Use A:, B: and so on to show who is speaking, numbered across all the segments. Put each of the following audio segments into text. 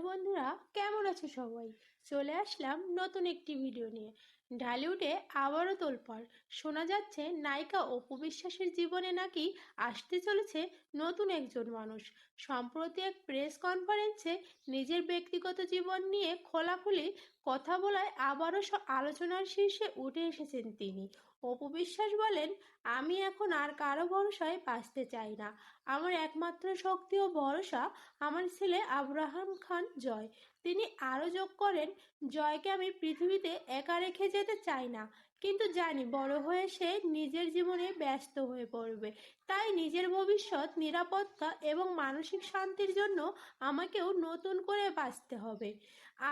A: বন্ধুরা কেমন আছো সবাই? চলে আসলাম নতুন একটি ভিডিও নিয়ে। ঢালিউডে আবারও তোলপাড়। শোনা যাচ্ছে নায়িকা অপু বিশ্বাসের জীবনে নাকি আসতে চলেছে নতুন একজন মানুষ। সম্প্রতি এক প্রেস কনফারেন্সে নিজের ব্যক্তিগত জীবন নিয়ে খোলাখুলি কথা বলায় আবারও আলোচনার শীর্ষে উঠে এসেছেন তিনি। অপু বিশ্বাস বলেন, আমি এখন আর কারও ভরসায় বাঁচতে চাই না। আমার একমাত্র শক্তি ও ভরসা আমার ছেলে আব্রাহাম খান জয়। তিনি আরও যোগ করেন, জয়কে আমি পৃথিবীতে একা রেখে যেতে চাই না। কিন্তু জানি বড় হয়ে সে নিজের জীবনে ব্যস্ত হয়ে পড়বে। তাই নিজের ভবিষ্যৎ, নিরাপত্তা এবং মানসিক শান্তির জন্য আমাকেও নতুন করে বাঁচতে হবে।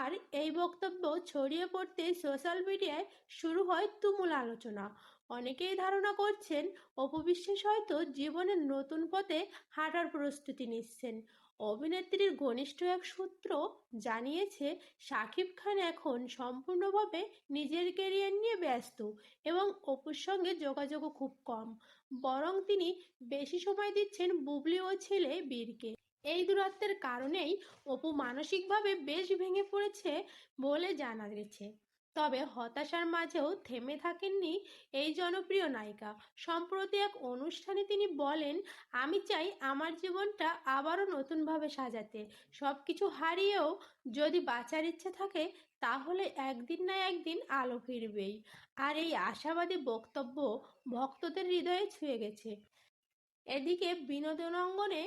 A: আর এই বক্তব্য ছড়িয়ে পড়তে সোশ্যাল মিডিয়ায় শুরু হয় তুমুল আলোচনা। অনেকেই ধারণা করছেন অপবিশ্বাস হয়তো জীবনের নতুন পথে হাঁটার প্রস্তুতি নিচ্ছেন। অভিনেত্রীর ঘনিষ্ঠ এক সূত্র জানিয়েছে শাকিব খান এখন সম্পূর্ণভাবে নিজের কেরিয়ার নিয়ে ব্যস্ত এবং অপুর সঙ্গে যোগাযোগও খুব কম। বরং তিনি বেশি সময় দিচ্ছেন বুবলি ও ছেলে বীরকে। এই দূরত্বের কারণেই অপু মানসিকভাবে বেশ ভেঙে পড়েছে বলে জানা গেছে। তবে হতাশার মাঝেও থেমে থাকেননি এই জনপ্রিয় নায়িকা। সম্প্রতি এক অনুষ্ঠানে তিনি বলেন, আমি চাই আমার জীবনটা আবারও নতুনভাবে সাজাতে। সব কিছু হারিয়েও যদি বাঁচার ইচ্ছে থাকে, তাহলে একদিন না একদিন আলো ফিরবেই। আর এই আশাবাদী বক্তব্য ভক্তদের হৃদয়ে ছুঁয়ে গেছে। এদিকে বিনোদন অঙ্গনে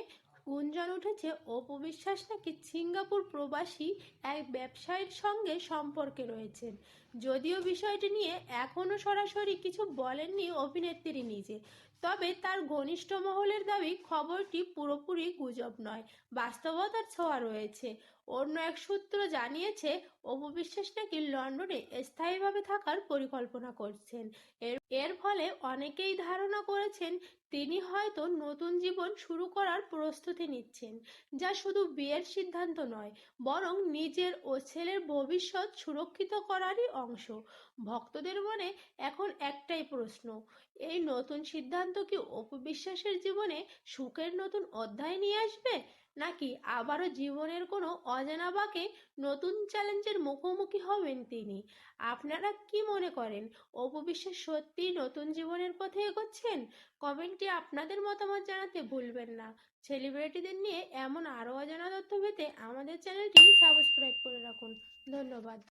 A: গুঞ্জন উঠেছে অপু বিশ্বাস নাকি সিঙ্গাপুর প্রবাসী এক ব্যবসায়ীর সঙ্গে সম্পর্কে রয়েছেন। যদিও বিষয়টি নিয়ে এখনও সরাসরি কিছু বলেননি অভিনেত্রী নিজে, তবে তার ঘনিষ্ঠ মহলের দাবি খবরটি পুরোপুরি গুজব নয়, বাস্তবতার ছোঁয়া রয়েছে। অন্য এক সূত্র জানিয়েছে অপু বিশ্বাস নাকি লন্ডনে স্থায়ীভাবে থাকার পরিকল্পনা করছেন। এর এর ফলে অনেকেই ধারণা করেছেন, তিনি হয়তো নতুন জীবন শুরু করার প্রস্তুতি নিচ্ছেন, যা শুধু বিয়ের সিদ্ধান্ত নয়, বরং নিজের ও ছেলের ভবিষ্যৎ সুরক্ষিত করারই অংশ। ভক্তদের মনে এখন একটাই প্রশ্ন। এই নতুন সিদ্ধান্ত কি অপু বিশ্বাসের জীবনে সুখের নতুন অধ্যায় নিয়ে আসবে? নাকি আবারও জীবনের কোনো অজানা বাঁকে নতুন চ্যালেঞ্জের মুখোমুখি হবেন তিনি? আপনারা কি মনে করেন অপু বিশ্বাস সত্যিই নতুন জীবনের পথে এগোচ্ছেন? কমেন্টে আপনাদের মতামত জানাতে ভুলবেন না। সেলিব্রিটিদের নিয়ে এমন আরও অজানা তথ্য পেতে আমাদের চ্যানেলটি সাবস্ক্রাইব করে রাখুন। ধন্যবাদ।